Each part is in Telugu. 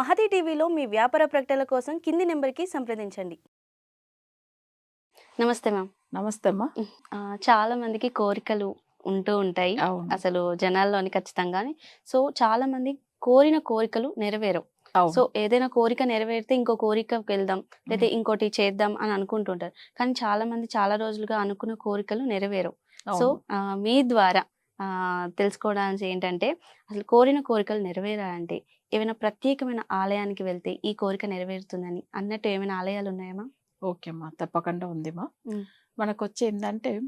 మహతి టీవీలో మీ వ్యాపార ప్రకటనల కోసం కింది నెంబర్కి సంప్రదించండి. నమస్తే మ్యామ్. నమస్తే అమ్మా. చాలా మందికి కోరికలు ఉంటూ ఉంటాయి అవును. అసలు జనాల్లోని ఖచ్చితంగానే. సో చాలా మంది కోరిన కోరికలు నెరవేరవు. అవును. సో ఏదైనా కోరిక నెరవేరితే ఇంకో కోరికకి వెళ్దాం లేదా ఇంకోటి చేద్దాం అని అనుకుంటుంటారు. కానీ చాలా మంది చాలా రోజులుగా అనుకున్న కోరికలు నెరవేరవు. సో అవును. ఆ, మీ ద్వారా ఆ, తెలుసుకోవడానికి ఏంటంటే అసలు కోరిన కోరికలు నెరవేరాలంటే ఏమైనా ప్రత్యేకమైన ఆలయానికి వెళ్తే ఈ కోరిక నెరవేరుతుందని? అన్నట్టు ఏమైనా ఆలయాలు ఉన్నాయమ్మా ఓకే అమ్మా తప్పకుండా ఉందిమా. మనకు వచ్చి ఏంటంటే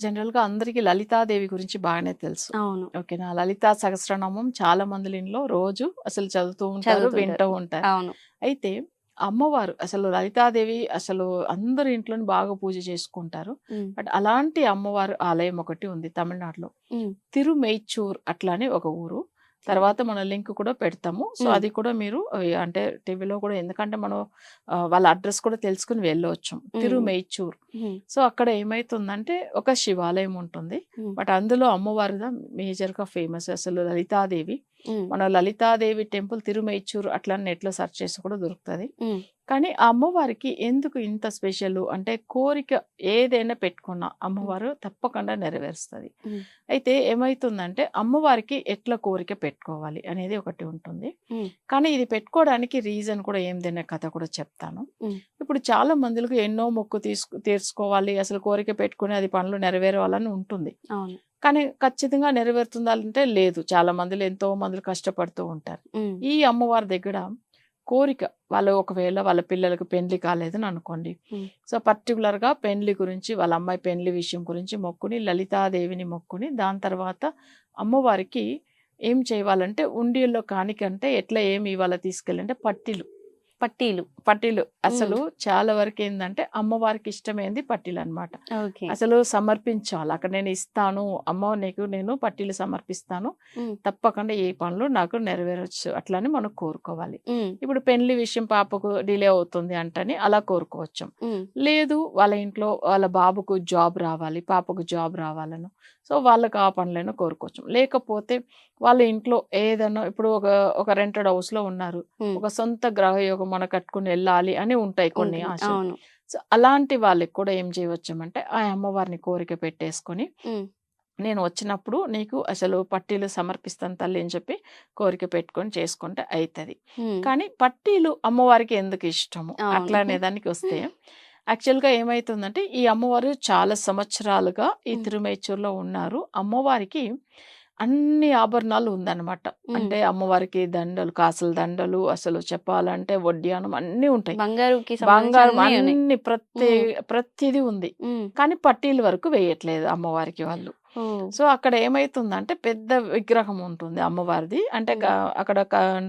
జనరల్గా అందరికి లలితాదేవి గురించి బాగానే తెలుసు. అవును. ఓకేనా? లలితా సహస్రనామం చాలా మంది ఇంట్లో రోజు అసలు చదువుతూ ఉంటారు. వింటూ ఉంటారు. అవును. అయితే అమ్మవారు అసలు లలితాదేవి అసలు అందరి ఇంట్లో బాగా పూజ చేసుకుంటారు. బట్ అలాంటి అమ్మవారు ఆలయం ఒకటి ఉంది తమిళనాడులో. ఉమ్, తిరుమెయిచూర్ అట్లానే ఒక ఊరు. తర్వాత మన లింక్ కూడా పెడతాము. సో. అది కూడా మీరు అంటే టీవీలో కూడా ఎందుకంటే మనం వాళ్ళ అడ్రస్ కూడా తెలుసుకుని వెళ్ళవచ్చు తిరుమెయిచూర్ ఉమ్, సో అక్కడ ఏమైతుందంటే ఒక శివాలయం ఉంటుంది. బట్ అందులో అమ్మవారిగా మేజర్గా ఫేమస్ అసలు లలితాదేవి. మన లలితాదేవి టెంపుల్ తిరుమెయిచూర్ అట్లా నెట్లో సెర్చ్ చేసి కూడా దొరుకుతుంది. కానీ ఆ అమ్మవారికి ఎందుకు ఇంత స్పెషల్? అంటే కోరిక ఏదైనా పెట్టుకున్నా అమ్మవారు తప్పకుండా నెరవేరుస్తుంది. అయితే ఏమైతుందంటే అమ్మవారికి ఎట్లా కోరిక పెట్టుకోవాలి అనేది ఒకటి ఉంటుంది. కానీ ఇది పెట్టుకోవడానికి రీజన్ కూడా ఏందనే కథ కూడా చెప్తాను. ఇప్పుడు చాలా మందికి ఎన్నో మొక్కు తీసుకు తీర్చుకోవాలి అసలు కోరిక పెట్టుకుని అది పనులు నెరవేరాలని ఉంటుంది. కానీ ఖచ్చితంగా నెరవేరుతుందంటే లేదు. చాలా మందిలో ఎంతో మందులు కష్టపడుతూ ఉంటారు. ఈ అమ్మవారి దగ్గర కోరిక వాళ్ళు ఒకవేళ వాళ్ళ పిల్లలకు పెళ్ళి కాలేదని అనుకోండి. సో పర్టికులర్గా పెళ్ళి గురించి వాళ్ళ అమ్మాయి పెళ్ళి విషయం గురించి మొక్కుని లలితాదేవిని మొక్కుని దాని తర్వాత అమ్మవారికి ఏం చేయాలంటే ఉండియల్లో కానికంటే ఎట్లా ఏమి ఇవాళ తీసుకెళ్ళంటే పట్టీలు. పట్టీలు. పట్టీలు. అసలు చాలా వరకు ఏంటంటే అమ్మవారికి ఇష్టమైంది పట్టీలు అన్నమాట ఓకే. అసలు సమర్పించాలి. అక్కడ నేను ఇస్తాను అమ్మ నీకు నేను పట్టీలు సమర్పిస్తాను. తప్పకుండా ఏ పనులు నాకు నెరవేరచ్చు. అట్లని మనం కోరుకోవాలి. ఇప్పుడు పెళ్ళి విషయం పాపకు డిలే అవుతుంది అంటని అలా కోరుకోవచ్చు. లేదు వాళ్ళ ఇంట్లో వాళ్ళ బాబుకు జాబ్ రావాలి పాపకు జాబ్ రావాలను. సో వాళ్ళకి ఆ పనులైనా కోరుకోవచ్చు. లేకపోతే వాళ్ళ ఇంట్లో ఏదైనా ఇప్పుడు ఒక ఒక రెంటెడ్ హౌస్లో ఉన్నారు. ఒక సొంత గ్రహయోగం మన కట్టుకుని వెళ్ళాలి అని ఉంటాయి కొన్ని. ఆశలు. సో అలాంటి వాళ్ళకి కూడా ఏం చేయవచ్చామంటే ఆ అమ్మవారిని కోరిక పెట్టేసుకొని నేను వచ్చినప్పుడు నీకు అసలు పట్టీలు సమర్పిస్తాను తల్లి అని చెప్పి కోరిక పెట్టుకొని చేసుకుంటే అవుతుంది కానీ పట్టీలు అమ్మవారికి ఎందుకు ఇష్టము? అవును. అట్లా అనే దానికి వస్తే యాక్చువల్గా ఏమైతుందంటే ఈ అమ్మవారు చాలా సంవత్సరాలుగా ఈ. తిరుమేచూర్లో ఉన్నారు. అమ్మవారికి అన్ని ఆభరణాలు ఉందన్నమాట. అంటే అమ్మవారికి దండలు కాసుల దండలు అసలు చెప్పాలంటే వడ్డానం అన్ని ఉంటాయి. బంగారం అన్నీ ప్రతి ప్రతిదీ ఉంది. కానీ పట్టీల వరకు వేయట్లేదు అమ్మవారికి వాళ్ళు. సో అక్కడ ఏమైతుందంటే పెద్ద విగ్రహం ఉంటుంది అమ్మవారిది. అంటే అక్కడ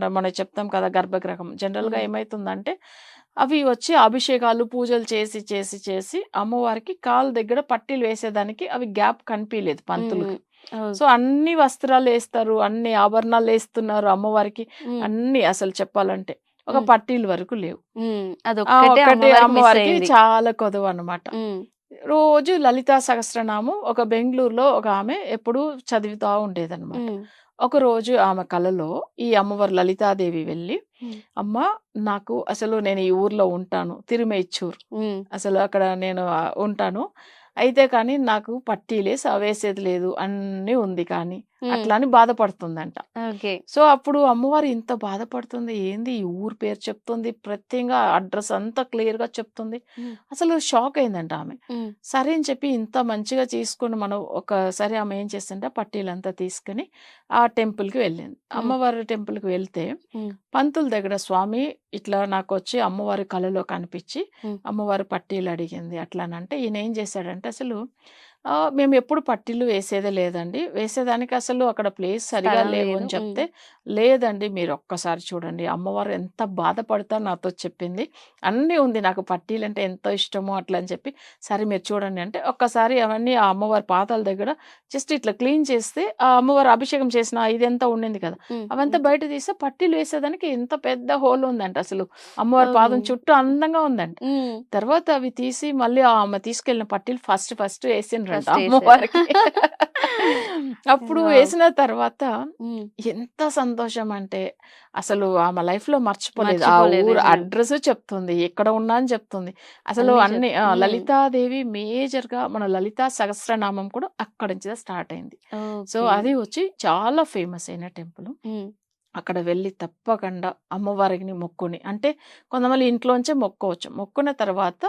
మనం చెప్తాం కదా గర్భగృహం. జనరల్గా. ఏమైతుందంటే అవి వచ్చి అభిషేకాలు పూజలు చేసి చేసి చేసి అమ్మవారికి కాలు దగ్గర పట్టీలు వేసేదానికి అవి గ్యాప్ కనిపించలేదు పంతులకి. ఓ, సో అన్ని వస్త్రాలు వేస్తారు అన్ని ఆభరణాలు వేస్తున్నారు అమ్మవారికి. అన్ని అసలు చెప్పాలంటే ఒక. పట్టీల వరకు లేవు. ఒక్కటే అమ్మవారికి. చాలా కొదవ అన్నమాట. ఉమ్, రోజు లలితా సహస్రనామం ఒక బెంగళూరులో ఒక ఆమె ఎప్పుడు చదువుతా ఉండేదన్నమాట. ఉమ్, ఒక రోజు ఆమె కలలో ఈ అమ్మవారు లలితాదేవి వెళ్ళి అమ్మ నాకు అసలు నేను ఈ ఊర్లో ఉంటాను తిరుమేచ్చూర్ అసలు అక్కడ నేను ఉంటాను. అయితే కానీ నాకు పట్టీలే స- వేసేది లేదు అన్నీ ఉంది కానీ అట్లా అని బాధపడుతుందంట. సో అప్పుడు అమ్మవారు ఇంత బాధపడుతుంది ఏంది ఈ ఊరు పేరు చెప్తుంది ప్రత్యేకంగా అడ్రస్ అంతా క్లియర్గా చెప్తుంది అసలు షాక్ అయిందంట ఆమె. సరే అని చెప్పి ఇంత మంచిగా తీసుకుని మనం ఒకసారి ఆమె ఏం చేసిందంటే పట్టీలంతా తీసుకుని ఆ టెంపుల్కి వెళ్ళింది అమ్మవారి టెంపుల్కి వెళ్తే పంతుల దగ్గర స్వామి ఇట్లా నాకు వచ్చి అమ్మవారి కళలో కనిపించి. అమ్మవారి పట్టీలు అడిగింది అట్లా అని అంటే ఈయన ఏం చేశాడంటే అసలు మేము ఎప్పుడు పట్టీలు వేసేదే లేదండి. వేసేదానికి అసలు అక్కడ ప్లేస్ సరిగా లేవు. అని చెప్తే లేదండి. మీరు ఒక్కసారి చూడండి. అమ్మవారు ఎంత బాధపడతా నాతో చెప్పింది. అన్నీ ఉంది. నాకు పట్టీలు అంటే ఎంతో ఇష్టమో అట్లా అని చెప్పి సరే మీరు చూడండి అంటే ఒక్కసారి అవన్నీ ఆ అమ్మవారి పాదాల దగ్గర జస్ట్ ఇట్లా క్లీన్ చేస్తే ఆ అమ్మవారు అభిషేకం చేసిన ఇదంతా ఉండింది కదా. అవంతా బయట తీస్తే పట్టీలు వేసేదానికి ఎంత పెద్ద హోల్ ఉందంట అసలు. అమ్మవారి పాదం. చుట్టూ అందంగా ఉందంట. తర్వాత అవి తీసి మళ్ళీ ఆ ఆమె తీసుకెళ్ళిన పట్టీలు ఫస్ట్ ఫస్ట్ వేసిండ్రంట అమ్మవారికి. అప్పుడు. వేసిన తర్వాత. ఎంత సంతోషం అంటే అసలు ఆమె లైఫ్లో మర్చిపోలేదు ఆ ఊరు. అడ్రస్ చెప్తుంది ఎక్కడ ఉన్నా అని చెప్తుంది అసలు అన్నీ. లలితాదేవి మేజర్గా మన లలితా సహస్రనామం కూడా అక్కడ నుంచి స్టార్ట్ అయింది సో. అది వచ్చి చాలా ఫేమస్ అయిన టెంపుల్. అక్కడ వెళ్ళి తప్పకుండా అమ్మవారికి మొక్కుని అంటే కొంతమంది ఇంట్లోంచే మొక్కోవచ్చు మొక్కున్న తర్వాత.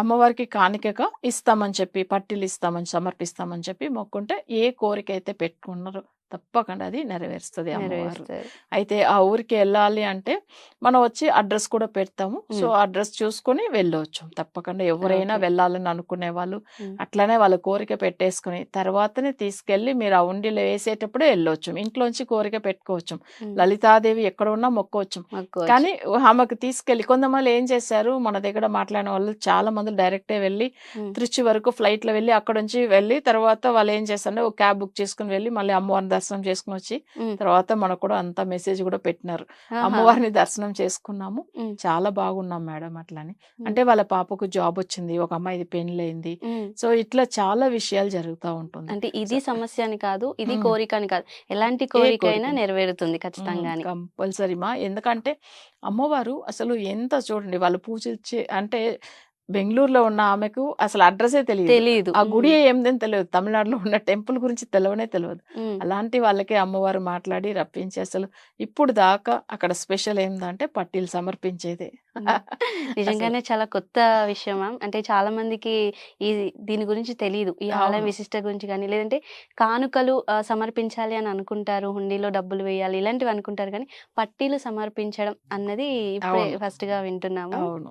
అమ్మవారికి కానుకగా ఇస్తామని చెప్పి పట్టీలు ఇస్తామని సమర్పిస్తామని చెప్పి మొక్కుంటే ఏ కోరిక అయితే పెట్టుకున్నారో తప్పకుండా అది నెరవేరుస్తుంది అమ్మవారు. అయితే ఆ ఊరికి వెళ్ళాలి అంటే మనం వచ్చి అడ్రస్ కూడా పెడతాము సో. అడ్రస్ చూసుకొని వెళ్ళవచ్చు తప్పకుండా ఎవరైనా. వెళ్ళాలని అనుకునే వాళ్ళు. అట్లానే వాళ్ళ కోరిక పెట్టేసుకుని తర్వాతనే తీసుకెళ్ళి మీరు ఆ ఉండిలో వేసేటప్పుడే వెళ్ళొచ్చు ఇంట్లోంచి కోరిక పెట్టుకోవచ్చు. లలితాదేవి ఎక్కడ ఉన్నా మొక్కోవచ్చు. కానీ ఆమెకు తీసుకెళ్ళి కొంతమంది ఏం చేశారు మన దగ్గర మాట్లాడిన వాళ్ళు చాలా మంది డైరెక్టే వెళ్ళి. త్రిచి వరకు ఫ్లైట్లో వెళ్ళి అక్కడ నుంచి వెళ్ళి తర్వాత వాళ్ళు ఏం చేస్తారంటే ఒక క్యాబ్ బుక్ చేసుకుని వెళ్ళి మళ్ళీ అమ్మవారిని దర్శనం చేసుకుని వచ్చి. తర్వాత మనకు కూడా అంత మెసేజ్ కూడా పెట్టినారు! అమ్మవారిని దర్శనం చేసుకున్నాము. చాలా బాగున్నాం మేడం అట్లని. అంటే వాళ్ళ పాపకు జాబ్ వచ్చింది ఒక అమ్మాయిది పెళ్ళయింది హ్మ్. సో ఇట్లా చాలా విషయాలు జరుగుతూ ఉంటుంది అంటే ఇది సమస్య అని కాదు. ఇది కోరిక అని కాదు. ఎలాంటి కోరికైనా కోరికైనా నెరవేరుతుంది ఖచ్చితంగాని. కంపల్సరీ మా ఎందుకంటే అమ్మవారు అసలు ఎంత చూడండి వాళ్ళు పూజించే అంటే బెంగళూరులో ఉన్న ఆమెకు అసలు అడ్రస్సే తెలియదు తెలీదు. ఆ గుడి హ్మ్. ఏందని తెలియదు తమిళనాడులో ఉన్న టెంపుల్ గురించి తెలవనే తెలియదు. అలాంటి వాళ్ళకే అమ్మవారు మాట్లాడి రప్పించి అసలు ఇప్పుడు దాకా అక్కడ స్పెషల్ ఏందంటే పట్టీలు సమర్పించేదే నిజంగానే చాలా కొత్త విషయం. అంటే చాలా మందికి ఈ దీని గురించి తెలీదు. ఈ ఆలయం అవును విశిష్టత గురించి గాని, లేదంటే కానుకలు సమర్పించాలి అని అనుకుంటారు. హుండీలో డబ్బులు వేయాలి ఇలాంటివి అనుకుంటారు కానీ, పట్టీలు సమర్పించడం అన్నది ఇప్పుడే అవును ఫస్ట్‌గా వింటున్నాము. అవును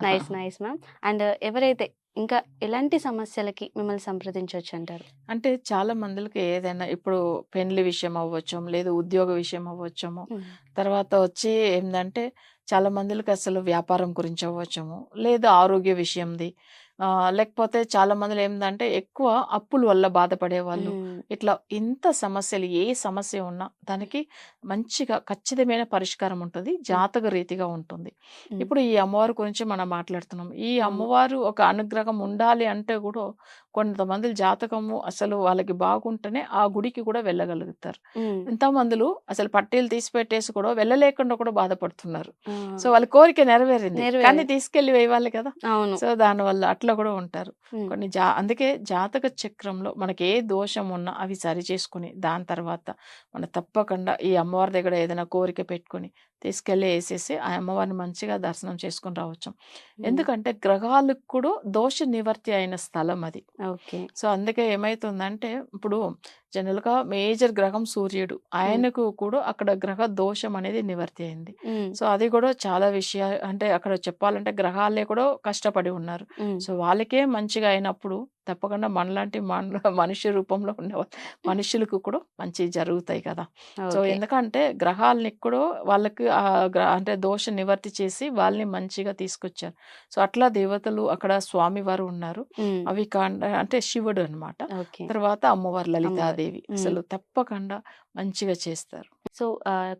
నైస్. Nice ma'am. అండ్ ఎవరైతే ఇంకా ఎలాంటి సమస్యలకి మిమ్మల్ని సంప్రదించొచ్చంటారు? అంటే చాలా మందికి ఏదైనా ఇప్పుడు పెళ్ళి విషయం అవ్వచ్చు లేదు ఉద్యోగ విషయం అవ్వచ్చేమో హ్మ్. తర్వాత వచ్చి ఏందంటే చాలా మందికి అసలు వ్యాపారం గురించి అవ్వచ్చేమో లేదు ఆరోగ్య విషయంది లేకపోతే చాలా మందిలో ఏందంటే ఎక్కువ అప్పుల వల్ల బాధపడే వాళ్ళు. ఇట్లా ఇంత సమస్యలు ఏ సమస్య ఉన్నా దానికి మంచిగా ఖచ్చితమైన పరిష్కారం ఉంటుంది. జాతక రీతిగా ఉంటుంది. ఇప్పుడు ఈ అమ్మవారి గురించి మనం మాట్లాడుతున్నాం ఈ. అమ్మవారు ఒక అనుగ్రహం ఉండాలి అంటే కూడా కొంతమంది జాతకము అసలు వాళ్ళకి బాగుంటేనే ఆ గుడికి కూడా వెళ్ళగలుగుతారు. ఎంతమందులు అసలు పట్టీలు తీసి పెట్టేసి కూడా వెళ్ళలేకుండా కూడా బాధపడుతున్నారు! సో వాళ్ళ కోరిక నెరవేరింది కానీ. తీసుకెళ్ళి వేయాలి కదా. సో దానివల్ల అట్లా కూడా ఉంటారు. కొన్ని జా అందుకే జాతక చక్రంలో మనకి ఏ దోషం ఉన్నా అవి సరి చేసుకుని దాని తర్వాత మనం తప్పకుండా ఈ అమ్మవారి దగ్గర ఏదైనా కోరిక పెట్టుకొని తీసుకెళ్ళి వేసేసి ఆ అమ్మవారిని మంచిగా దర్శనం చేసుకొని రావచ్చు. ఎందుకంటే గ్రహాలకు కూడా దోష నివర్తి అయిన స్థలం అది ఓకే. సో అందుకే ఏమైతుందంటే ఇప్పుడు జనరల్గా మేజర్ గ్రహం సూర్యుడు. ఆయనకు కూడా అక్కడ గ్రహ దోషం అనేది నివర్తి అయింది. సో అది కూడా చాలా విషయా అంటే అక్కడ చెప్పాలంటే గ్రహాలే కూడా కష్టపడి ఉన్నారు. సో వాళ్ళకే మంచిగా అయినప్పుడు తప్పకుండా మనలాంటి మన మనిషి రూపంలో ఉన్న మనుషులకు కూడా మంచి జరుగుతాయి కదా సో. ఎందుకంటే గ్రహాలని కూడా వాళ్ళకి అంటే దోష నివర్తి చేసి వాళ్ళని మంచిగా తీసుకొచ్చారు సో అట్లా దేవతలు అక్కడ స్వామివారు ఉన్నారు. అవి కాండ అంటే శివుడు అన్నమాట ఓకే. తర్వాత అమ్మవారు అమ్మవారు. లలితాదేవి హ్మ్. అసలు తప్పకుండా మంచిగా చేస్తారు సో,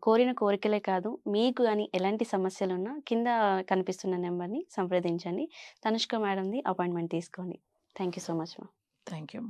కోరిన కోరికలే కాదు, మీకు గాని ఎలాంటి సమస్యలున్నా కింద కనిపిస్తున్న నంబర్‌ని సంప్రదించండి. తనుష్క మేడంది అపాయింట్‌మెంట్ తీసుకోండి. Thank you so much ma'am. Thank you